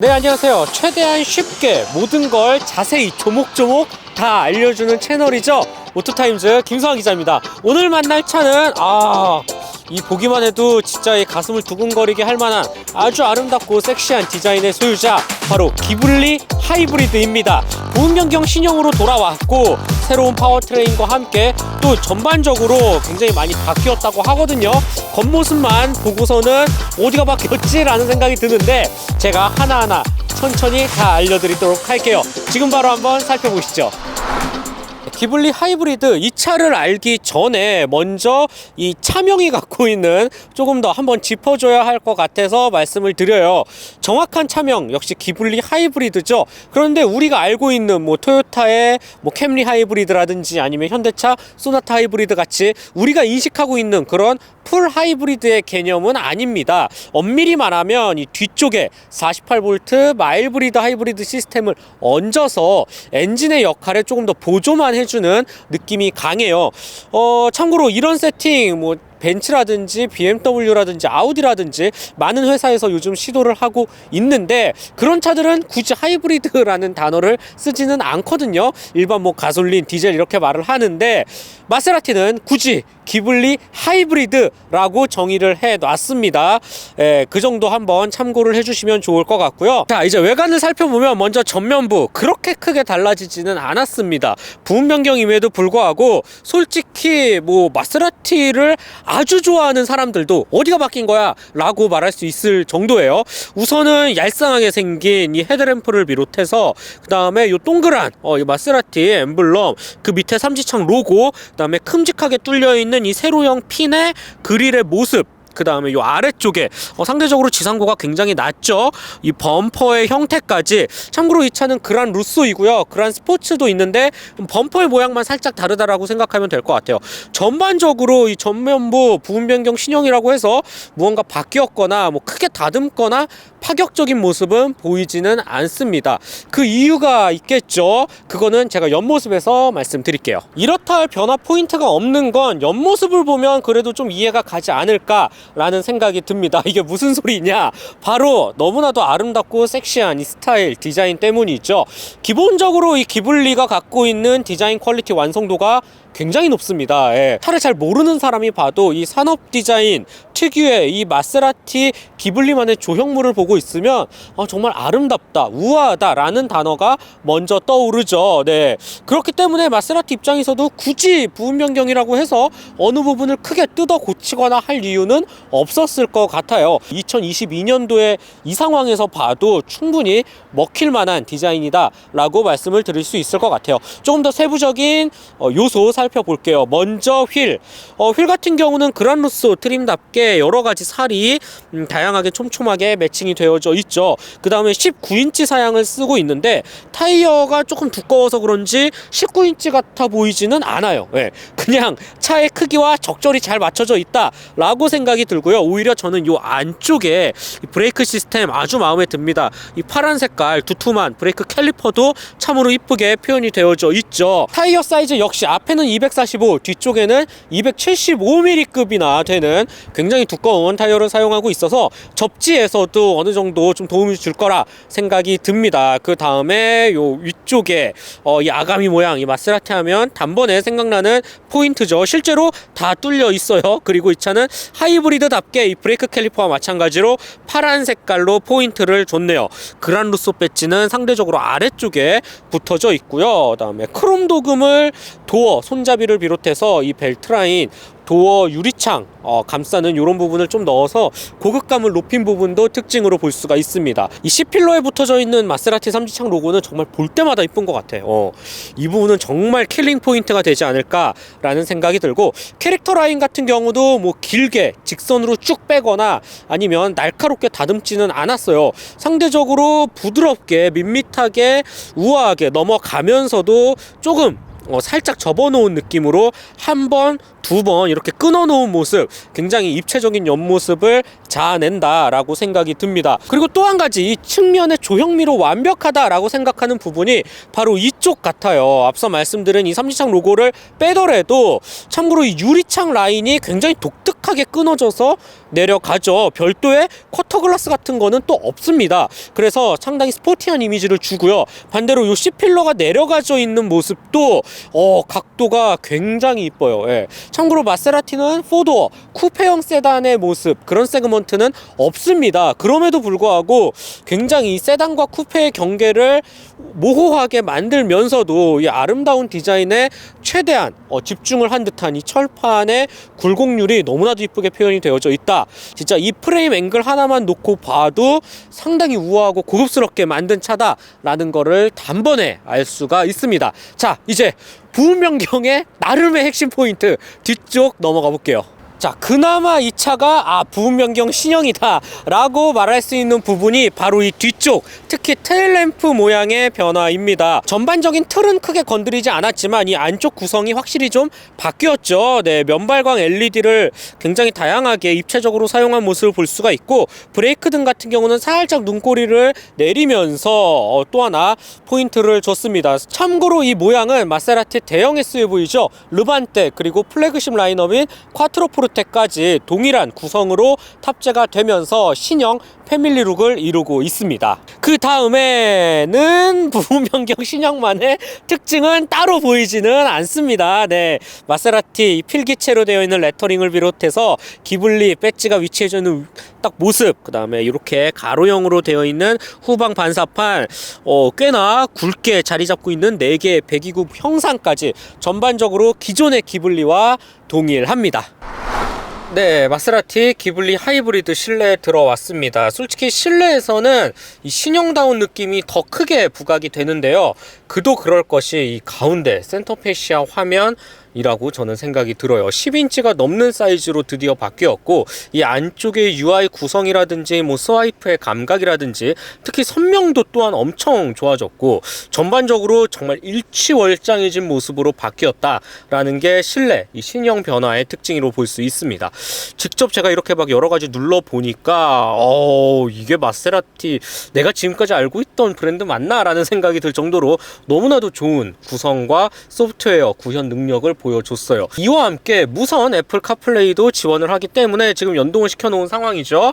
네 안녕하세요. 최대한 쉽게 모든 걸 자세히 조목조목 다 알려주는 채널이죠? 오토타임즈 김성환 기자입니다. 오늘 만날 차는 아... 이 보기만 해도 진짜 이 가슴을 두근거리게 할 만한 아주 아름답고 섹시한 디자인의 소유자 바로 기블리 하이브리드입니다. 보험 변경 신형으로 돌아왔고 새로운 파워트레인과 함께 또 전반적으로 굉장히 많이 바뀌었다고 하거든요. 겉모습만 보고서는 어디가 바뀌었지라는 생각이 드는데 제가 하나하나 천천히 다 알려드리도록 할게요. 지금 바로 한번 살펴보시죠 기블리 하이브리드 이 차를 알기 전에 먼저 이 차명이 갖고 있는 조금 더 한번 짚어줘야 할 것 같아서 말씀을 드려요. 정확한 차명 역시 기블리 하이브리드죠. 그런데 우리가 알고 있는 뭐 토요타의 뭐 캠리 하이브리드라든지 아니면 현대차 소나타 하이브리드 같이 우리가 인식하고 있는 그런 풀 하이브리드의 개념은 아닙니다. 엄밀히 말하면 이 뒤쪽에 48V 마일브리드 하이브리드 시스템을 얹어서 엔진의 역할에 조금 더 보조만 해 주는 느낌이 강해요. 어, 참고로 이런 세팅 뭐 벤츠라든지 BMW라든지 아우디라든지 많은 회사에서 요즘 시도를 하고 있는데 그런 차들은 굳이 하이브리드라는 단어를 쓰지는 않거든요. 일반 뭐 가솔린, 디젤 이렇게 말을 하는데 마세라티는 굳이 기블리 하이브리드라고 정의를 해 놨습니다. 예, 그 정도 한번 참고를 해 주시면 좋을 것 같고요. 자, 이제 외관을 살펴보면 먼저 전면부 그렇게 크게 달라지지는 않았습니다. 부분 변경임에도 불구하고 솔직히 뭐 마세라티를 아주 좋아하는 사람들도 어디가 바뀐 거야? 라고 말할 수 있을 정도예요. 우선은 얄쌍하게 생긴 이 헤드램프를 비롯해서 그 다음에 요 동그란 어, 이 마세라티 엠블럼 그 밑에 삼지창 로고 그 다음에 큼직하게 뚫려 있는 이 세로형 핀의 그릴의 모습 그 다음에 요 아래쪽에 어, 상대적으로 지상고가 굉장히 낮죠. 이 범퍼의 형태까지 참고로 이 차는 그란 루소이고요. 그란 스포츠도 있는데 범퍼의 모양만 살짝 다르다라고 생각하면 될 것 같아요. 전반적으로 이 전면부 부분 변경 신형이라고 해서 무언가 바뀌었거나 뭐 크게 다듬거나 파격적인 모습은 보이지는 않습니다. 그 이유가 있겠죠. 그거는 제가 옆모습에서 말씀드릴게요. 이렇다 할 변화 포인트가 없는 건 옆모습을 보면 그래도 좀 이해가 가지 않을까라는 생각이 듭니다. 이게 무슨 소리냐? 바로 너무나도 아름답고 섹시한 이 스타일 디자인 때문이죠. 기본적으로 이 기블리가 갖고 있는 디자인 퀄리티 완성도가 굉장히 높습니다. 예. 차를 잘 모르는 사람이 봐도 이 산업 디자인 특유의 이 마세라티 기블리만의 조형물을 보고 있으면 어, 정말 아름답다, 우아하다라는 단어가 먼저 떠오르죠. 네. 그렇기 때문에 마세라티 입장에서도 굳이 부분 변경이라고 해서 어느 부분을 크게 뜯어 고치거나 할 이유는 없었을 것 같아요. 2022년도에 이 상황에서 봐도 충분히 먹힐 만한 디자인이다라고 말씀을 드릴 수 있을 것 같아요. 조금 더 세부적인 어, 요소 살 펴볼게요. 먼저 휠. 어, 휠 같은 경우는 그란루소 트림답게 여러 가지 살이 음, 다양하게 촘촘하게 매칭이 되어져 있죠. 그 다음에 19인치 사양을 쓰고 있는데 타이어가 조금 두꺼워서 그런지 19인치 같아 보이지는 않아요. 예. 그냥 차의 크기와 적절히 잘 맞춰져 있다라고 생각이 들고요. 오히려 저는 요 안쪽에 이 브레이크 시스템 아주 마음에 듭니다. 이 파란 색깔 두툼한 브레이크 캘리퍼도 참으로 이쁘게 표현이 되어져 있죠. 타이어 사이즈 역시 앞에는 245, 뒤쪽에는 275mm급이나 되는 굉장히 두꺼운 타이어를 사용하고 있어서 접지에서도 어느 정도 좀 도움이 줄 거라 생각이 듭니다. 그 다음에 요 위쪽에 어, 이 아가미 모양, 이 마세라티 하면 단번에 생각나는 포인트죠. 실제로 다 뚫려 있어요. 그리고 이 차는 하이브리드답게 이 브레이크 캘리퍼와 마찬가지로 파란 색깔로 포인트를 줬네요. 그란 루소 배지는 상대적으로 아래쪽에 붙어져 있고요. 그다음에 크롬 도금을 도어, 손 잡이를 비롯해서 이 벨트 라인 도어 유리창 어, 감싸는 이런 부분을 좀 넣어서 고급감을 높인 부분도 특징으로 볼 수가 있습니다. 이 C필러에 붙어져 있는 마세라티 삼지창 로고는 정말 볼 때마다 이쁜 것 같아요. 어, 이 부분은 정말 킬링 포인트가 되지 않을까라는 생각이 들고 캐릭터 라인 같은 경우도 뭐 길게 직선으로 쭉 빼거나 아니면 날카롭게 다듬지는 않았어요. 상대적으로 부드럽게 밋밋하게 우아하게 넘어가면서도 조금 어, 살짝 접어놓은 느낌으로 한번 두 번 이렇게 끊어놓은 모습 굉장히 입체적인 옆모습을 자아낸다라고 생각이 듭니다. 그리고 또 한 가지 이 측면의 조형미로 완벽하다라고 생각하는 부분이 바로 이쪽 같아요. 앞서 말씀드린 이 삼지창 로고를 빼더라도 참고로 이 유리창 라인이 굉장히 독특하게 끊어져서 내려가죠. 별도의 쿼터 글라스 같은 거는 또 없습니다. 그래서 상당히 스포티한 이미지를 주고요. 반대로 요 C필러가 내려가져 있는 모습도 어, 각도가 굉장히 이뻐요. 예. 참고로 마세라티는 4도어 쿠페형 세단의 모습 그런 세그먼트는 없습니다. 그럼에도 불구하고 굉장히 이 세단과 쿠페의 경계를 모호하게 만들면서도 이 아름다운 디자인에 최대한 어, 집중을 한 듯한 이 철판의 굴곡률이 너무나도 이쁘게 표현이 되어져 있다. 진짜 이 프레임 앵글 하나만 놓고 봐도 상당히 우아하고 고급스럽게 만든 차다라는 거를 단번에 알 수가 있습니다. 자, 이제 부분 변경의 나름의 핵심 포인트 뒤쪽 넘어가 볼게요. 자, 그나마 이 차가 아, 부분 변경 신형이다 라고 말할 수 있는 부분이 바로 이 뒤쪽, 특히 테일램프 모양의 변화입니다. 전반적인 틀은 크게 건드리지 않았지만 이 안쪽 구성이 확실히 좀 바뀌었죠. 네, 면발광 LED를 굉장히 다양하게 입체적으로 사용한 모습을 볼 수가 있고 브레이크 등 같은 경우는 살짝 눈꼬리를 내리면서 어, 또 하나 포인트를 줬습니다. 참고로 이 모양은 마세라티 대형 SUV죠. 르반테 그리고 플래그십 라인업인 콰트로 테까지 동일한 구성으로 탑재가 되면서 신형 패밀리룩을 이루고 있습니다. 그 다음에는 부분 변경 신형만의 특징은 따로 보이지는 않습니다. 네, 마세라티 필기체로 되어 있는 레터링을 비롯해서 기블리 배지가 위치해져 있는 딱 모습, 그 다음에 이렇게 가로형으로 되어 있는 후방 반사판, 어, 꽤나 굵게 자리 잡고 있는 4개의 배기구 형상까지 전반적으로 기존의 기블리와 동일합니다. 네, 마세라티 기블리 하이브리드 실내에 들어왔습니다. 솔직히 실내에서는 이 신형다운 느낌이 더 크게 부각이 되는데요. 그도 그럴 것이 이 가운데 센터페시아 화면 이라고 저는 생각이 들어요. 10인치가 넘는 사이즈로 드디어 바뀌었고 이 안쪽의 UI 구성이라든지 뭐 스와이프의 감각이라든지 특히 선명도 또한 엄청 좋아졌고 전반적으로 정말 일치월장해진 모습으로 바뀌었다라는 게 실내 이 신형 변화의 특징으로 볼 수 있습니다. 직접 제가 이렇게 막 여러 가지 눌러 보니까 어 이게 마세라티 내가 지금까지 알고 있던 브랜드 맞나라는 생각이 들 정도로 너무나도 좋은 구성과 소프트웨어 구현 능력을 보여줬어요. 이와 함께 무선 애플 카플레이도 지원을 하기 때문에 지금 연동을 시켜놓은 상황이죠.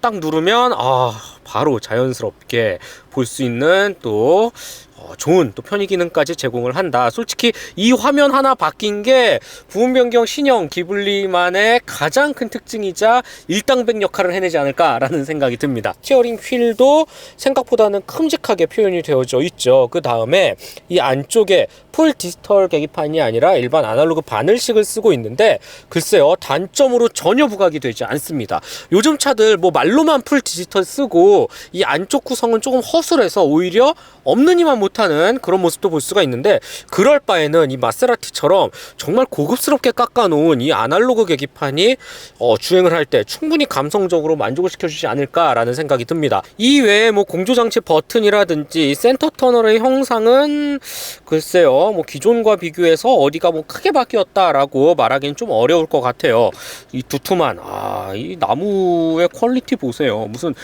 딱 누르면 아 바로 자연스럽게 볼 수 있는 또 어, 좋은 또 편의 기능까지 제공을 한다. 솔직히 이 화면 하나 바뀐 게 부분 변경 신형 기블리만의 가장 큰 특징이자 일당백 역할을 해내지 않을까라는 생각이 듭니다. 스티어링 휠도 생각보다는 큼직하게 표현이 되어져 있죠. 그 다음에 이 안쪽에 풀 디지털 계기판이 아니라 일반 아날로그 바늘식을 쓰고 있는데 글쎄요 단점으로 전혀 부각이 되지 않습니다. 요즘 차들 뭐 말로만 풀 디지털 쓰고 이 안쪽 구성은 조금 허술해서 오히려 없는 이만 못 하는 그런 모습도 볼 수가 있는데 그럴 바에는 이 마세라티처럼 정말 고급스럽게 깎아놓은 이 아날로그 계기판이 어, 주행을 할 때 충분히 감성적으로 만족을 시켜주지 않을까라는 생각이 듭니다. 이 외에 뭐 공조장치 버튼이라든지 센터 터널의 형상은 글쎄요 뭐 기존과 비교해서 어디가 뭐 크게 바뀌었다라고 말하기는 좀 어려울 것 같아요. 이 두툼한 아 이 나무의 퀄리티 보세요. 무슨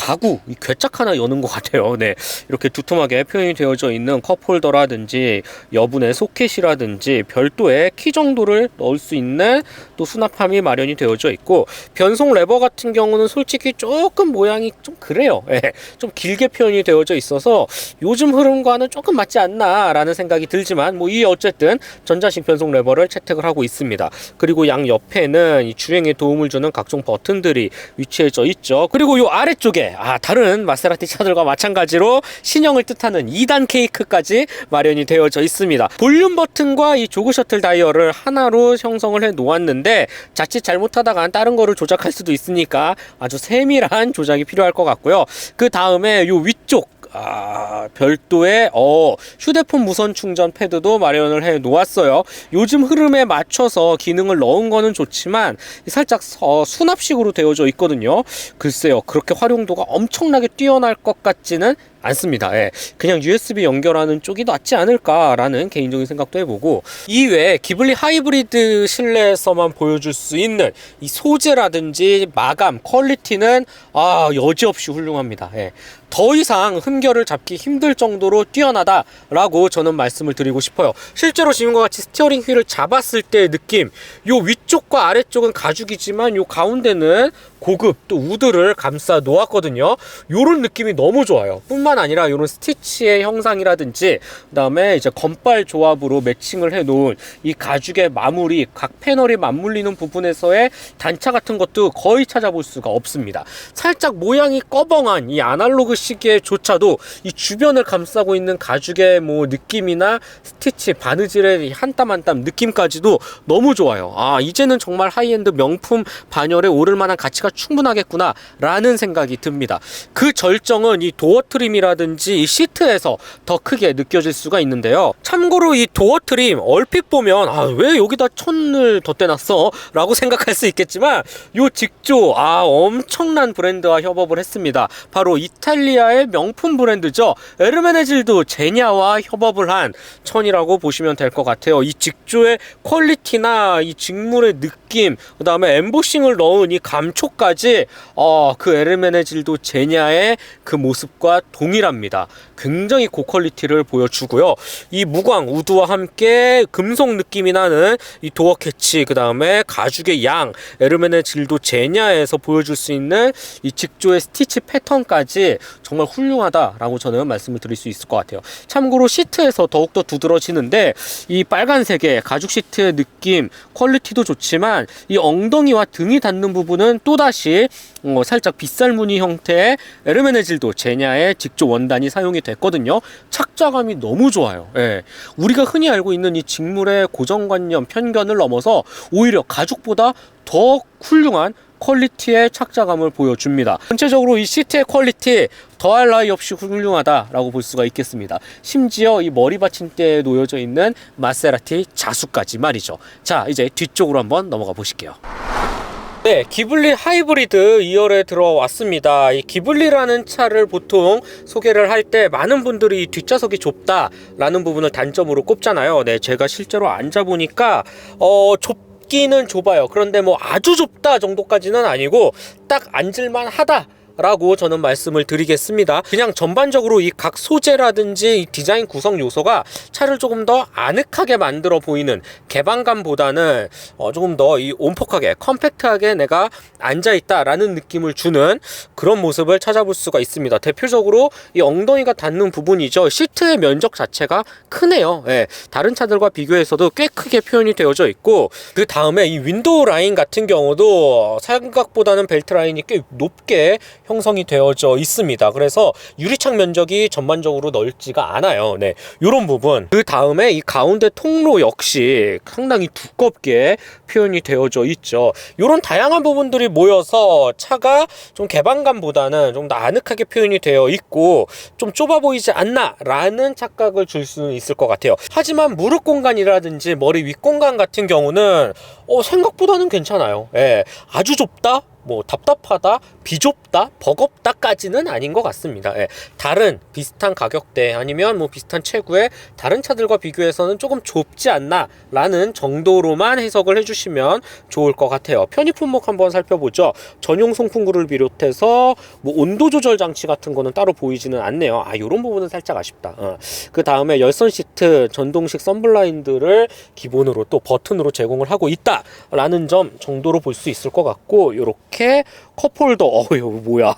가구, 이 괴짝 하나 여는 것 같아요. 네. 이렇게 두툼하게 표현이 되어져 있는 컵홀더라든지 여분의 소켓이라든지 별도의 키 정도를 넣을 수 있는 또 수납함이 마련이 되어져 있고 변속 레버 같은 경우는 솔직히 조금 모양이 좀 그래요. 예. 좀 길게 표현이 되어져 있어서 요즘 흐름과는 조금 맞지 않나라는 생각이 들지만 뭐 이 어쨌든 전자식 변속 레버를 채택을 하고 있습니다. 그리고 양 옆에는 이 주행에 도움을 주는 각종 버튼들이 위치해져 있죠. 그리고 요 아래쪽에 아 다른 마세라티 차들과 마찬가지로 신형을 뜻하는 2단 케이크까지 마련이 되어져 있습니다. 볼륨 버튼과 이 조그 셔틀 다이얼을 하나로 형성을 해 놓았는데 자칫 잘못하다가 다른 거를 조작할 수도 있으니까 아주 세밀한 조작이 필요할 것 같고요. 그 다음에 요 위쪽 아, 별도의 어, 휴대폰 무선 충전 패드도 마련을 해 놓았어요. 요즘 흐름에 맞춰서 기능을 넣은 거는 좋지만 살짝 어, 수납식으로 되어져 있거든요. 글쎄요, 그렇게 활용도가 엄청나게 뛰어날 것 같지는 않습니다. 예. 그냥 USB 연결하는 쪽이 낫지 않을까라는 개인적인 생각도 해보고 이외에 기블리 하이브리드 실내에서만 보여줄 수 있는 이 소재라든지 마감 퀄리티는 아 여지없이 훌륭합니다. 예. 더 이상 흠결을 잡기 힘들 정도로 뛰어나다라고 저는 말씀을 드리고 싶어요. 실제로 지금과 같이 스티어링 휠을 잡았을 때의 느낌, 요 위쪽과 아래쪽은 가죽이지만 요 가운데는 고급 또 우드를 감싸 놓았거든요. 요런 느낌이 너무 좋아요. 뿐만 아니라 요런 스티치의 형상이라든지 그다음에 이제 건발 조합으로 매칭을 해 놓은 이 가죽의 마무리 각 패널이 맞물리는 부분에서의 단차 같은 것도 거의 찾아볼 수가 없습니다. 살짝 모양이 꺼벙한 이 아날로그 시계조차도 이 주변을 감싸고 있는 가죽의 뭐 느낌이나 스티치 바느질의 한 땀 한 땀 느낌까지도 너무 좋아요. 아 이제는 정말 하이엔드 명품 반열에 오를 만한 가치가 충분하겠구나 라는 생각이 듭니다. 그 절정은 이 도어 트림이라든지 이 시트에서 더 크게 느껴질 수가 있는데요. 참고로 이 도어 트림 얼핏 보면 아 왜 여기다 천을 덧대놨어? 라고 생각할 수 있겠지만 요 직조 아 엄청난 브랜드와 협업을 했습니다. 바로 이탈리아의 명품 브랜드죠. 에르메네질도 제냐와 협업을 한 천이라고 보시면 될 것 같아요. 이 직조의 퀄리티나 이 직물의 느낌, 그 다음에 엠보싱을 넣은 이 감촉 까지 어, 그 에르메네질도 제냐의 그 모습과 동일합니다. 굉장히 고퀄리티를 보여주고요. 이 무광 우드와 함께 금속 느낌이 나는 이 도어 캐치, 그 다음에 가죽의 양, 에르메네질도 제냐에서 보여줄 수 있는 이 직조의 스티치 패턴까지 정말 훌륭하다라고 저는 말씀을 드릴 수 있을 것 같아요. 참고로 시트에서 더욱더 두드러지는데 이 빨간색의 가죽 시트의 느낌, 퀄리티도 좋지만 이 엉덩이와 등이 닿는 부분은 또다시 어, 살짝 빗살무늬 형태의 에르메네질도 제냐의 직조 원단이 사용이 됐거든요. 착자감이 너무 좋아요. 예. 우리가 흔히 알고 있는 이 직물의 고정관념, 편견을 넘어서 오히려 가죽보다 더 훌륭한 퀄리티의 착자감을 보여줍니다. 전체적으로 이 시트의 퀄리티 더할 나위 없이 훌륭하다라고 볼 수가 있겠습니다. 심지어 이 머리 받침대에 놓여져 있는 마세라티 자수까지 말이죠. 자, 이제 뒤쪽으로 한번 넘어가 보실게요. 네, 기블리 하이브리드 2열에 들어왔습니다. 이 기블리라는 차를 보통 소개를 할 때 많은 분들이 이 뒷좌석이 좁다라는 부분을 단점으로 꼽잖아요. 네, 제가 실제로 앉아보니까 어, 좁 좁기는 좁아요. 그런데 뭐 아주 좁다 정도까지는 아니고 딱 앉을만 하다. 라고 저는 말씀을 드리겠습니다. 그냥 전반적으로 이 각 소재라든지 이 디자인 구성 요소가 차를 조금 더 아늑하게 만들어 보이는 개방감보다는 어 조금 더 이 온폭하게 컴팩트하게 내가 앉아 있다라는 느낌을 주는 그런 모습을 찾아볼 수가 있습니다. 대표적으로 이 엉덩이가 닿는 부분이죠. 시트의 면적 자체가 크네요. 예, 다른 차들과 비교해서도 꽤 크게 표현이 되어져 있고 그 다음에 이 윈도우 라인 같은 경우도 생각보다는 벨트 라인이 꽤 높게 형성이 되어져 있습니다. 그래서 유리창 면적이 전반적으로 넓지가 않아요. 네. 요런 부분. 그 다음에 이 가운데 통로 역시 상당히 두껍게 표현이 되어져 있죠. 요런 다양한 부분들이 모여서 차가 좀 개방감보다는 좀 더 아늑하게 표현이 되어 있고 좀 좁아 보이지 않나 라는 착각을 줄 수는 있을 것 같아요. 하지만 무릎 공간이라든지 머리 윗 공간 같은 경우는 어, 생각보다는 괜찮아요. 예. 아주 좁다? 뭐 답답하다, 비좁다, 버겁다까지는 아닌 것 같습니다. 예. 다른 비슷한 가격대 아니면 뭐 비슷한 체구의 다른 차들과 비교해서는 조금 좁지 않나라는 정도로만 해석을 해주시면 좋을 것 같아요. 편의 품목 한번 살펴보죠. 전용 송풍구를 비롯해서 뭐 온도 조절 장치 같은 거는 따로 보이지는 않네요. 아 이런 부분은 살짝 아쉽다. 어. 그 다음에 열선 시트, 전동식 썬블라인드를 기본으로 또 버튼으로 제공을 하고 있다라는 점 정도로 볼 수 있을 것 같고 요렇게 이렇게 컵홀더 어 이거 뭐야?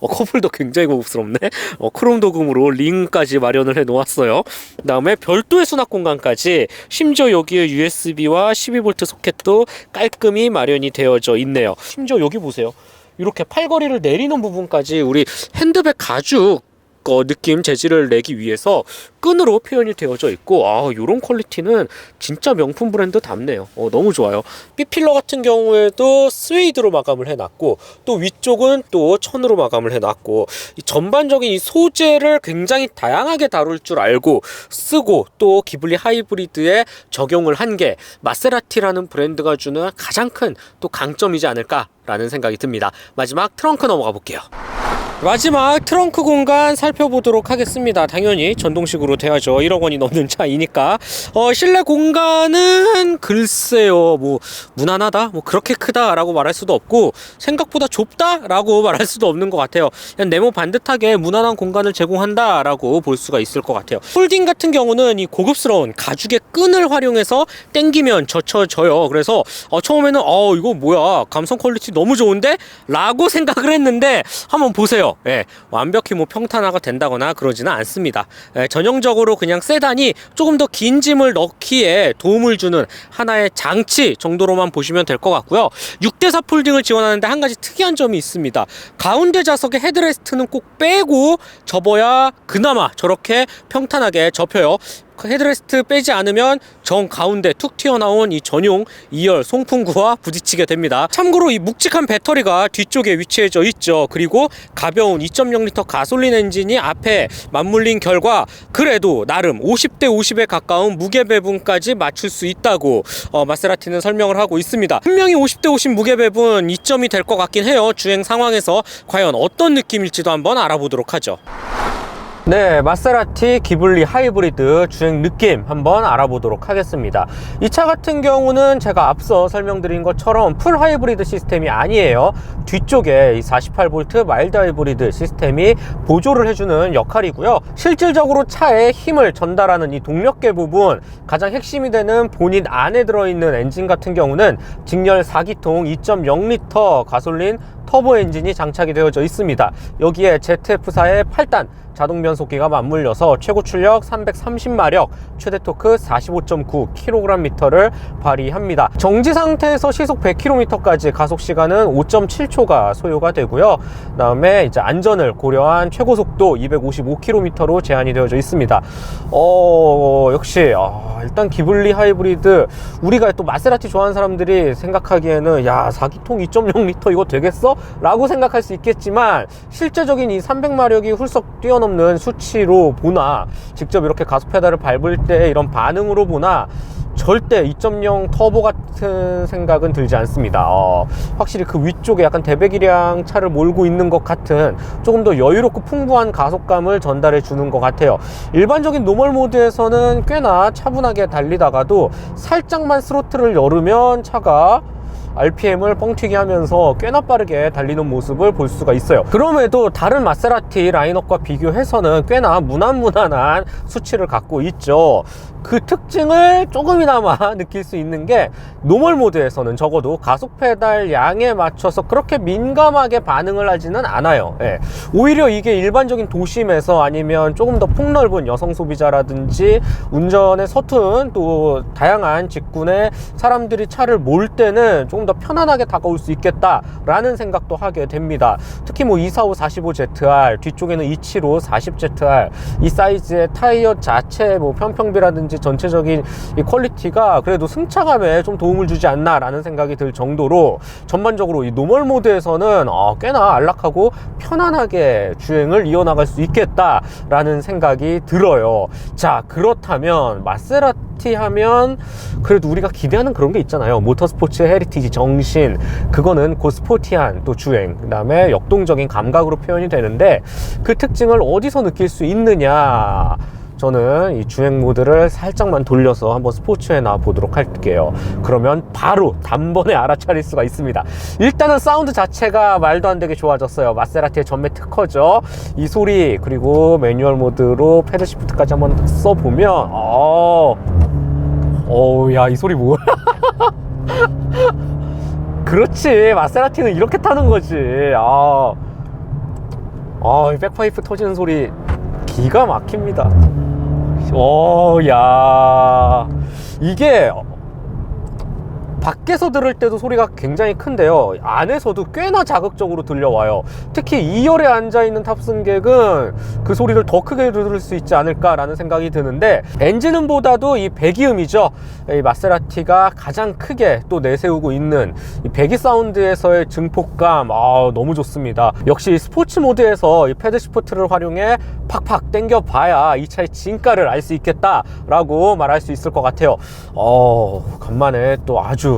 어, 컵홀더 굉장히 고급스럽네? 어, 크롬 도금으로 링까지 마련을 해 놓았어요. 그 다음에 별도의 수납 공간까지 심지어 여기에 USB와 12V 소켓도 깔끔히 마련이 되어져 있네요. 심지어 여기 보세요. 이렇게 팔걸이를 내리는 부분까지 우리 핸드백 가죽 어, 느낌 재질을 내기 위해서 끈으로 표현이 되어져 있고 아 이런 퀄리티는 진짜 명품 브랜드 답네요. 어, 너무 좋아요. B필러 같은 경우에도 스웨이드로 마감을 해놨고 또 위쪽은 또 천으로 마감을 해놨고 이 전반적인 이 소재를 굉장히 다양하게 다룰 줄 알고 쓰고 또 기블리 하이브리드에 적용을 한 게 마세라티라는 브랜드가 주는 가장 큰 또 강점이지 않을까라는 생각이 듭니다. 마지막 트렁크 넘어가 볼게요 마지막 트렁크 공간 살펴보도록 하겠습니다. 당연히 전동식으로 돼야죠. 1억 원이 넘는 차이니까. 어, 실내 공간은 글쎄요, 뭐, 무난하다? 뭐, 그렇게 크다라고 말할 수도 없고, 생각보다 좁다라고 말할 수도 없는 것 같아요. 그냥 네모 반듯하게 무난한 공간을 제공한다라고 볼 수가 있을 것 같아요. 폴딩 같은 경우는 이 고급스러운 가죽의 끈을 활용해서 땡기면 젖혀져요. 그래서 어, 처음에는 어, 이거 뭐야. 감성 퀄리티 너무 좋은데? 라고 생각을 했는데, 한번 보세요. 예, 완벽히 뭐 평탄화가 된다거나 그러지는 않습니다. 예, 전형적으로 그냥 세단이 조금 더 긴 짐을 넣기에 도움을 주는 하나의 장치 정도로만 보시면 될 것 같고요. 6대4 폴딩을 지원하는데 한 가지 특이한 점이 있습니다. 가운데 좌석의 헤드레스트는 꼭 빼고 접어야 그나마 저렇게 평탄하게 접혀요. 그 헤드레스트 빼지 않으면 정 가운데 툭 튀어나온 이 전용 2열 송풍구와 부딪히게 됩니다. 참고로 이 묵직한 배터리가 뒤쪽에 위치해져 있죠. 그리고 가벼운 2.0L 가솔린 엔진이 앞에 맞물린 결과 그래도 나름 50대 50에 가까운 무게 배분까지 맞출 수 있다고 어, 마세라티는 설명을 하고 있습니다. 분명히 50대 50 무게 배분 이점이 될 것 같긴 해요. 주행 상황에서 과연 어떤 느낌일지도 한번 알아보도록 하죠. 네, 마세라티 기블리 하이브리드 주행 느낌 한번 알아보도록 하겠습니다. 이 차 같은 경우는 제가 앞서 설명드린 것처럼 풀 하이브리드 시스템이 아니에요. 뒤쪽에 이 48V 마일드 하이브리드 시스템이 보조를 해주는 역할이고요. 실질적으로 차에 힘을 전달하는 이 동력계 부분 가장 핵심이 되는 본인 안에 들어있는 엔진 같은 경우는 직렬 4기통 2.0L 가솔린 터보 엔진이 장착이 되어져 있습니다. 여기에 ZF4의 8단 자동 변속기가 맞물려서 최고 출력 330마력, 최대 토크 45.9kgm를 발휘합니다. 정지 상태에서 시속 100km까지 가속 시간은 5.7초가 소요가 되고요. 그다음에 이제 안전을 고려한 최고 속도 255km로 제한이 되어져 있습니다. 어, 역시 어, 일단 기블리 하이브리드 우리가 또 마세라티 좋아하는 사람들이 생각하기에는 야 4기통 2.0L 이거 되겠어? 라고 생각할 수 있겠지만 실제적인 이 300마력이 훌쩍 뛰어넘는 수치로 보나 직접 이렇게 가속 페달을 밟을 때 이런 반응으로 보나 절대 2.0 터보 같은 생각은 들지 않습니다. 어, 확실히 그 위쪽에 약간 대배기량 차를 몰고 있는 것 같은 조금 더 여유롭고 풍부한 가속감을 전달해 주는 것 같아요. 일반적인 노멀 모드에서는 꽤나 차분하게 달리다가도 살짝만 스로틀을 열으면 차가 RPM을 뻥튀기 하면서 꽤나 빠르게 달리는 모습을 볼 수가 있어요. 그럼에도 다른 마세라티 라인업과 비교해서는 꽤나 무난무난한 수치를 갖고 있죠. 그 특징을 조금이나마 느낄 수 있는 게 노멀 모드에서는 적어도 가속 페달 양에 맞춰서 그렇게 민감하게 반응을 하지는 않아요. 예. 오히려 이게 일반적인 도심에서 아니면 조금 더 폭넓은 여성 소비자라든지 운전에 서툰 또 다양한 직군의 사람들이 차를 몰 때는 조금 더 편안하게 다가올 수 있겠다라는 생각도 하게 됩니다. 특히 뭐 245 45ZR 뒤쪽에는 275 40ZR 이 사이즈의 타이어 자체 뭐 편평비라든지 전체적인 이 퀄리티가 그래도 승차감에 좀 도움을 주지 않나라는 생각이 들 정도로 전반적으로 이 노멀 모드에서는 어, 꽤나 안락하고 편안하게 주행을 이어나갈 수 있겠다라는 생각이 들어요. 자 그렇다면 마세라티 하면 그래도 우리가 기대하는 그런 게 있잖아요. 모터스포츠 헤리티지 정신 그거는 고스포티한 또 주행 그다음에 역동적인 감각으로 표현이 되는데 그 특징을 어디서 느낄 수 있느냐 저는 이 주행 모드를 살짝만 돌려서 한번 스포츠에 나 보도록 할게요. 그러면 바로 단번에 알아차릴 수가 있습니다. 일단은 사운드 자체가 말도 안 되게 좋아졌어요. 마세라티의 전매 특허죠. 이 소리 그리고 매뉴얼 모드로 패드 시프트까지 한번 써보면 어, 어우 야이 소리 뭐야? 그렇지 마세라티는 이렇게 타는 거지. 아, 아, 이 백파이프 터지는 소리 기가 막힙니다. 오, 야. 이게 밖에서 들을 때도 소리가 굉장히 큰데요. 안에서도 꽤나 자극적으로 들려와요. 특히 2열에 앉아있는 탑승객은 그 소리를 더 크게 들을 수 있지 않을까라는 생각이 드는데 엔진음보다도 이 배기음이죠. 이 마세라티가 가장 크게 또 내세우고 있는 이 배기 사운드에서의 증폭감 아, 너무 좋습니다. 역시 스포츠 모드에서 이 패드 시프트를 활용해 팍팍 당겨 봐야 이 차의 진가를 알 수 있겠다라고 말할 수 있을 것 같아요. 어, 간만에 또 아주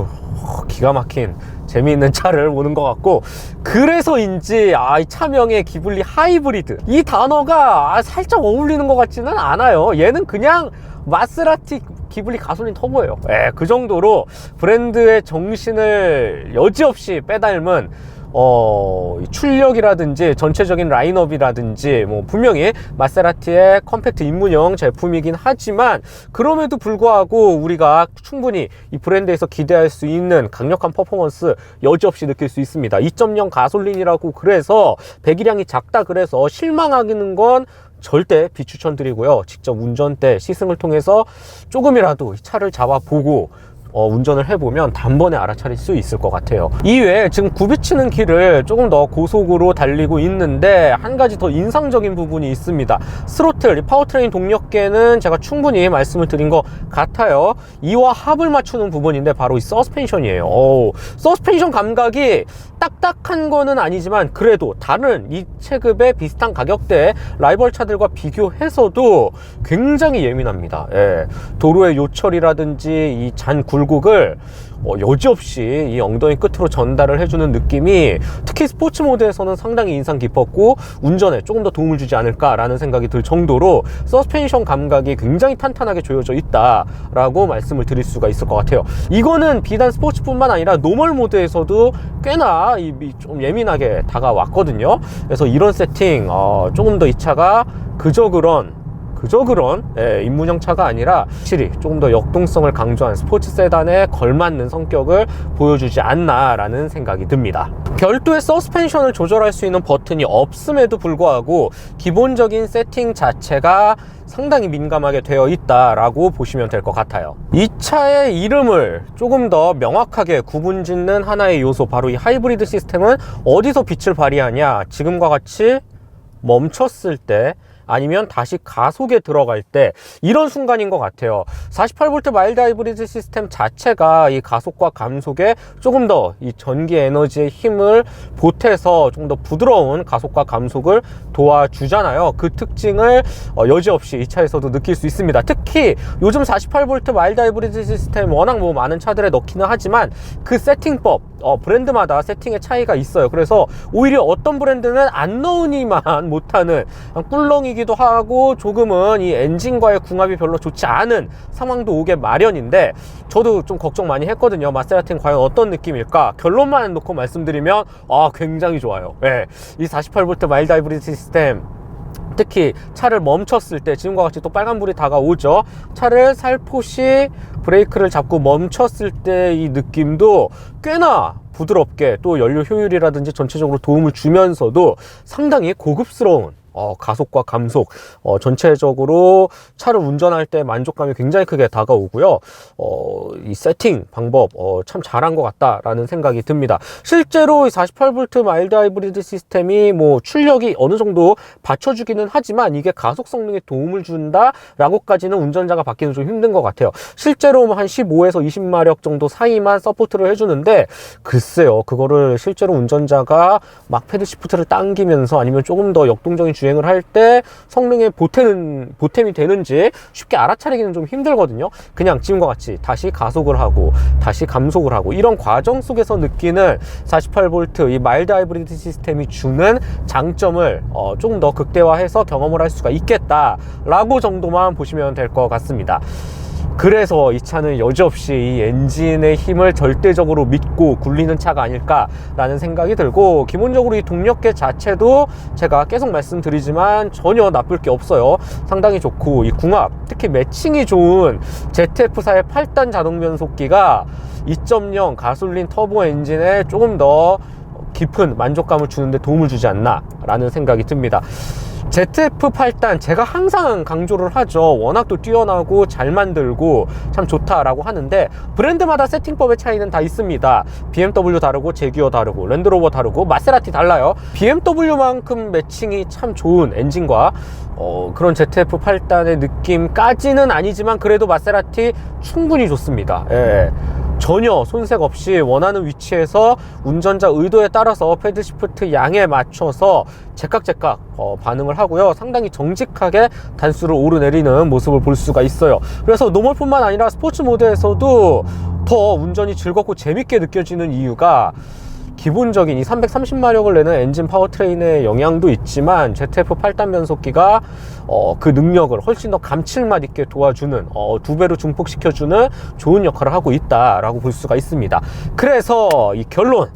기가 막힌 재미있는 차를 보는 것 같고 그래서인지 아, 이 차명의 기블리 하이브리드 이 단어가 아, 살짝 어울리는 것 같지는 않아요. 얘는 그냥 마스라티 기블리 가솔린 터보예요. 예, 그 정도로 브랜드의 정신을 여지없이 빼닮은 어, 이 출력이라든지 전체적인 라인업이라든지 뭐 분명히 마세라티의 컴팩트 입문형 제품이긴 하지만 그럼에도 불구하고 우리가 충분히 이 브랜드에서 기대할 수 있는 강력한 퍼포먼스 여지없이 느낄 수 있습니다. 2.0 가솔린이라고 그래서 배기량이 작다 그래서 실망하기는 건 절대 비추천드리고요. 직접 운전대 시승을 통해서 조금이라도 이 차를 잡아보고 어, 운전을 해보면 단번에 알아차릴 수 있을 것 같아요. 이외에 지금 굽이치는 길을 조금 더 고속으로 달리고 있는데 한 가지 더 인상적인 부분이 있습니다. 스로틀, 이 파워트레인 동력계는 제가 충분히 말씀을 드린 것 같아요. 이와 합을 맞추는 부분인데 바로 이 서스펜션이에요. 오, 서스펜션 감각이 딱딱한 거는 아니지만 그래도 다른 이 체급의 비슷한 가격대의 라이벌 차들과 비교해서도 굉장히 예민합니다. 예. 도로의 요철이라든지 이 잔굴 곡을 어, 여지없이 이 엉덩이 끝으로 전달을 해주는 느낌이 특히 스포츠 모드에서는 상당히 인상 깊었고 운전에 조금 더 도움을 주지 않을까라는 생각이 들 정도로 서스펜션 감각이 굉장히 탄탄하게 조여져 있다라고 말씀을 드릴 수가 있을 것 같아요. 이거는 비단 스포츠뿐만 아니라 노멀 모드에서도 꽤나 이- 이좀 예민하게 다가왔거든요. 그래서 이런 세팅 어, 조금 더 이 차가 그저 그런 그저 그런 예, 입문형 차가 아니라 확실히 조금 더 역동성을 강조한 스포츠 세단에 걸맞는 성격을 보여주지 않나라는 생각이 듭니다. 별도의 서스펜션을 조절할 수 있는 버튼이 없음에도 불구하고 기본적인 세팅 자체가 상당히 민감하게 되어 있다라고 보시면 될 것 같아요. 이 차의 이름을 조금 더 명확하게 구분 짓는 하나의 요소 바로 이 하이브리드 시스템은 어디서 빛을 발휘하냐 지금과 같이 멈췄을 때 아니면 다시 가속에 들어갈 때 이런 순간인 것 같아요. 48V 마일드 하이브리드 시스템 자체가 이 가속과 감속에 조금 더 이 전기 에너지의 힘을 보태서 좀 더 부드러운 가속과 감속을 도와주잖아요. 그 특징을 어, 여지없이 이 차에서도 느낄 수 있습니다. 특히 요즘 48V 마일드 하이브리드 시스템 워낙 뭐 많은 차들에 넣기는 하지만 그 세팅법 어, 브랜드마다 세팅의 차이가 있어요. 그래서 오히려 어떤 브랜드는 안 넣으니만 못하는 꿀렁이 기도 하고 조금은 이 엔진과의 궁합이 별로 좋지 않은 상황도 오게 마련인데 저도 좀 걱정 많이 했거든요. 마세라틴 과연 어떤 느낌일까? 결론만 놓고 말씀드리면 아 굉장히 좋아요. 예. 이 48V 마일드 하이브리드 시스템 특히 차를 멈췄을 때 지금과 같이 또 빨간불이 다가오죠 차를 살포시 브레이크를 잡고 멈췄을 때 이 느낌도 꽤나 부드럽게 또 연료 효율이라든지 전체적으로 도움을 주면서도 상당히 고급스러운 어, 가속과 감속 어, 전체적으로 차를 운전할 때 만족감이 굉장히 크게 다가오고요. 어, 이 세팅 방법 어, 참 잘한 것 같다라는 생각이 듭니다. 실제로 48V 마일드 하이브리드 시스템이 뭐 출력이 어느 정도 받쳐주기는 하지만 이게 가속 성능에 도움을 준다라고까지는 운전자가 받기는 좀 힘든 것 같아요. 실제로 뭐한 15에서 20마력 정도 사이만 서포트를 해주는데 글쎄요 그거를 실제로 운전자가 막 패드 시프트를 당기면서 아니면 조금 더 역동적인 주행을 할 때 성능에 보태는 보탬이 되는지 쉽게 알아차리기는 좀 힘들거든요. 그냥 지금과 같이 다시 가속을 하고 다시 감속을 하고 이런 과정 속에서 느끼는 48V 이 마일드 하이브리드 시스템이 주는 장점을 어, 조금 더 극대화해서 경험을 할 수가 있겠다라고 정도만 보시면 될 것 같습니다. 그래서 이 차는 여지없이 이 엔진의 힘을 절대적으로 믿고 굴리는 차가 아닐까라는 생각이 들고 기본적으로 이 동력계 자체도 제가 계속 말씀드리지만 전혀 나쁠 게 없어요. 상당히 좋고 이 궁합 특히 매칭이 좋은 ZF4의 8단 자동 변속기가 2.0 가솔린 터보 엔진에 조금 더 깊은 만족감을 주는데 도움을 주지 않나 라는 생각이 듭니다. ZF8단 제가 항상 강조를 하죠. 워낙 또 뛰어나고 잘 만들고 참 좋다라고 하는데 브랜드마다 세팅법의 차이는 다 있습니다. BMW 다르고 제기어 다르고 랜드로버 다르고 마세라티 달라요. BMW만큼 매칭이 참 좋은 엔진과 어, 그런 ZF8단의 느낌까지는 아니지만 그래도 마세라티 충분히 좋습니다. 예. 전혀 손색 없이 원하는 위치에서 운전자 의도에 따라서 패드 시프트 양에 맞춰서 제깍제깍 어, 반응을 하고요. 상당히 정직하게 단수를 오르내리는 모습을 볼 수가 있어요. 그래서 노멀뿐만 아니라 스포츠 모드에서도 더 운전이 즐겁고 재밌게 느껴지는 이유가 기본적인 이 330마력을 내는 엔진 파워트레인의 영향도 있지만 ZF 8단 변속기가 어, 그 능력을 훨씬 더 감칠맛 있게 도와주는 어, 두 배로 증폭시켜주는 좋은 역할을 하고 있다라고 볼 수가 있습니다. 그래서 이 결론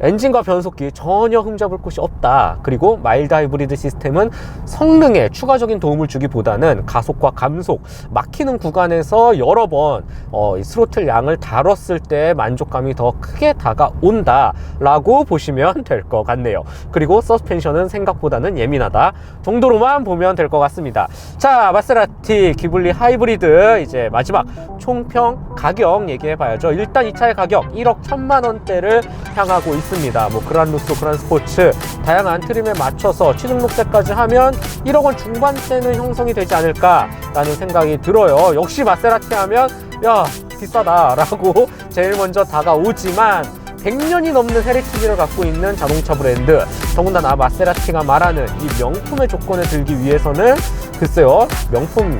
엔진과 변속기 전혀 흠잡을 곳이 없다. 그리고 마일드 하이브리드 시스템은 성능에 추가적인 도움을 주기보다는 가속과 감속, 막히는 구간에서 여러 번 어, 이 스로틀 양을 다뤘을 때 만족감이 더 크게 다가온다라고 보시면 될 것 같네요. 그리고 서스펜션은 생각보다는 예민하다 정도로만 보면 될 것 같습니다. 자, 마세라티 기블리 하이브리드 이제 마지막 총평 가격 얘기해 봐야죠. 일단 이 차의 가격 1억 1천만 원대를 향하고 있습니다. 뭐 그란루소, 그란스포츠 다양한 트림에 맞춰서 취등록세까지 하면 1억 원 중반대는 형성이 되지 않을까라는 생각이 들어요. 역시 마세라티 하면 야 비싸다라고 제일 먼저 다가오지만 100년이 넘는 헤리티지를 갖고 있는 자동차 브랜드 더군다나 마세라티가 말하는 이 명품의 조건에 들기 위해서는 글쎄요 명품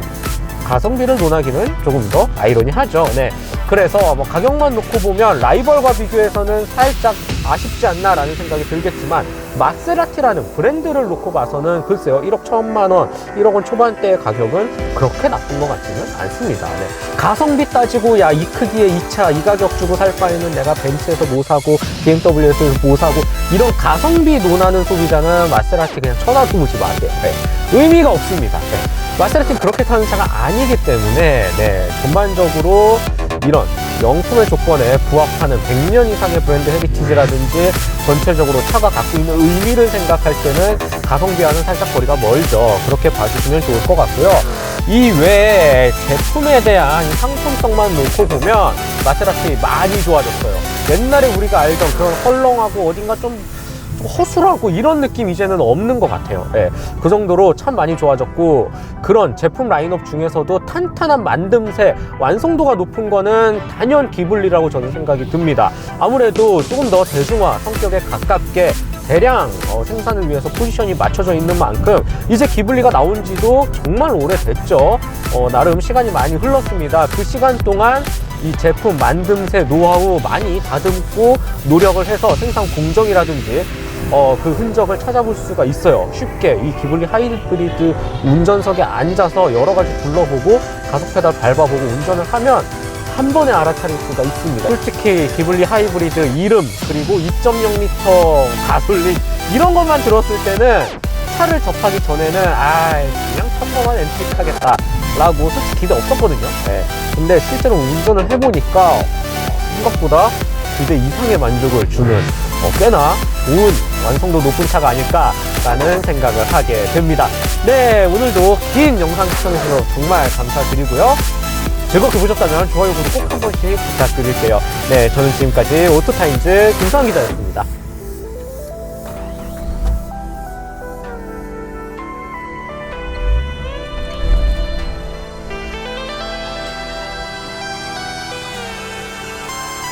가성비를 논하기는 조금 더 아이러니하죠. 네. 그래서 뭐 가격만 놓고 보면 라이벌과 비교해서는 살짝 아쉽지 않나라는 생각이 들겠지만 마세라티라는 브랜드를 놓고 봐서는 글쎄요 1억 1천만 원, 1억 원 초반대의 가격은 그렇게 나쁜 것 같지는 않습니다. 네. 가성비 따지고 야 이 크기의 이차이 가격 주고 살 바에는 내가 벤츠에서 뭐 사고 BMW에서 뭐 사고 이런 가성비 논하는 소비자는 마세라티 그냥 쳐다보지 마세요. 네. 의미가 없습니다. 네. 마세라티는 그렇게 타는 차가 아니기 때문에 네, 전반적으로 이런 명품의 조건에 부합하는 100년 이상의 브랜드 헤리티지라든지 전체적으로 차가 갖고 있는 의미를 생각할 때는 가성비와는 살짝 거리가 멀죠. 그렇게 봐주시면 좋을 것 같고요. 이 외에 제품에 대한 이 상품성만 놓고 보면 마세라티 많이 좋아졌어요. 옛날에 우리가 알던 그런 헐렁하고 어딘가 좀 허술하고 이런 느낌 이제는 없는 것 같아요. 예, 그 정도로 참 많이 좋아졌고 그런 제품 라인업 중에서도 탄탄한 만듦새, 완성도가 높은 거는 단연 기블리라고 저는 생각이 듭니다. 아무래도 조금 더 대중화 성격에 가깝게 대량 어, 생산을 위해서 포지션이 맞춰져 있는 만큼 이제 기블리가 나온 지도 정말 오래됐죠. 어, 나름 시간이 많이 흘렀습니다. 그 시간 동안 이 제품 만듦새 노하우 많이 다듬고 노력을 해서 생산 공정이라든지 어, 그 흔적을 찾아볼 수가 있어요. 쉽게 이 기블리 하이브리드 운전석에 앉아서 여러 가지 둘러보고 가속 페달 밟아보고 운전을 하면 한 번에 알아차릴 수가 있습니다. 솔직히 기블리 하이브리드 이름 그리고 2.0L 가솔린 이런 것만 들었을 때는 차를 접하기 전에는 아 그냥 평범한 엔트리 하겠다 라고 솔직히 기대 없었거든요. 네. 근데 실제로 운전을 해보니까 생각보다 기대 이상의 만족을 주는 어, 꽤나 좋은 완성도 높은 차가 아닐까라는 생각을 하게 됩니다. 네, 오늘도 긴 영상 시청해주셔서 정말 감사드리고요. 즐겁게 보셨다면 좋아요, 구독 꼭 한 번씩 부탁드릴게요. 네, 저는 지금까지 오토타임즈 김성환 기자였습니다.